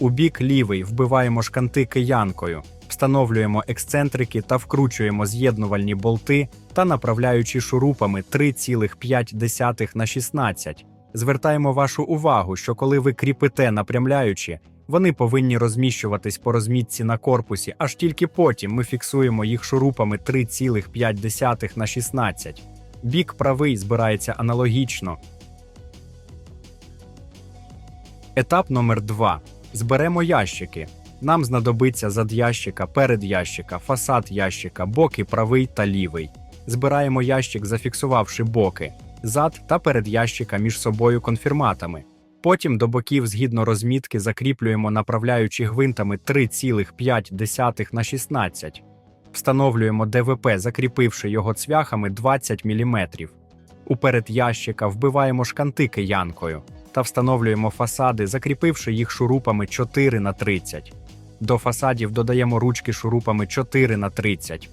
У бік лівий вбиваємо шканти киянкою, встановлюємо ексцентрики та вкручуємо з'єднувальні болти та направляючи шурупами 3,5 на 16. Звертаємо вашу увагу, що коли ви кріпите напрямляючи, вони повинні розміщуватись по розмітці на корпусі, аж тільки потім ми фіксуємо їх шурупами 3,5 на 16. Бік правий збирається аналогічно. Етап номер 2. Зберемо ящики. Нам знадобиться зад ящика, перед ящика, фасад ящика, боки правий та лівий. Збираємо ящик, зафіксувавши боки, зад та перед ящика між собою конфірматами. Потім до боків згідно розмітки закріплюємо направляючи гвинтами 3,5 на 16. Встановлюємо ДВП, закріпивши його цвяхами 20 мм. Уперед ящика вбиваємо шканти киянкою та встановлюємо фасади, закріпивши їх шурупами 4 на 30. До фасадів додаємо ручки шурупами 4 на 30.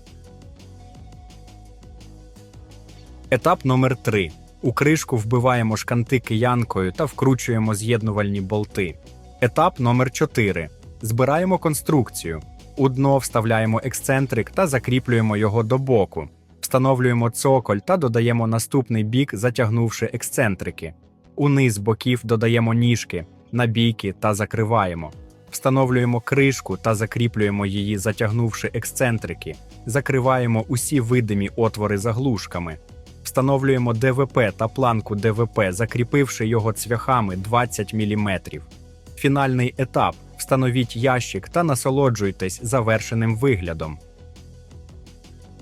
Етап номер 3. У кришку вбиваємо шканти киянкою та вкручуємо з'єднувальні болти. Етап номер 4. Збираємо конструкцію. У дно вставляємо ексцентрик та закріплюємо його до боку. Встановлюємо цоколь та додаємо наступний бік, затягнувши ексцентрики. Униз боків додаємо ніжки, набійки та закриваємо. Встановлюємо кришку та закріплюємо її, затягнувши ексцентрики. Закриваємо усі видимі отвори заглушками. Встановлюємо ДВП та планку ДВП, закріпивши його цвяхами 20 мм. Фінальний етап. Встановіть ящик та насолоджуйтесь завершеним виглядом.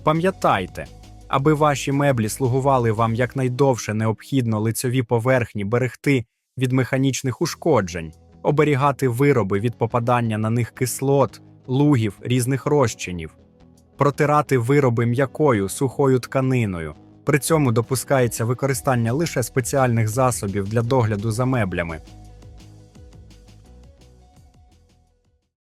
Пам'ятайте, аби ваші меблі слугували вам якнайдовше необхідно лицьові поверхні берегти від механічних ушкоджень, оберігати вироби від попадання на них кислот, лугів, різних розчинів, протирати вироби м'якою сухою тканиною. При цьому допускається використання лише спеціальних засобів для догляду за меблями,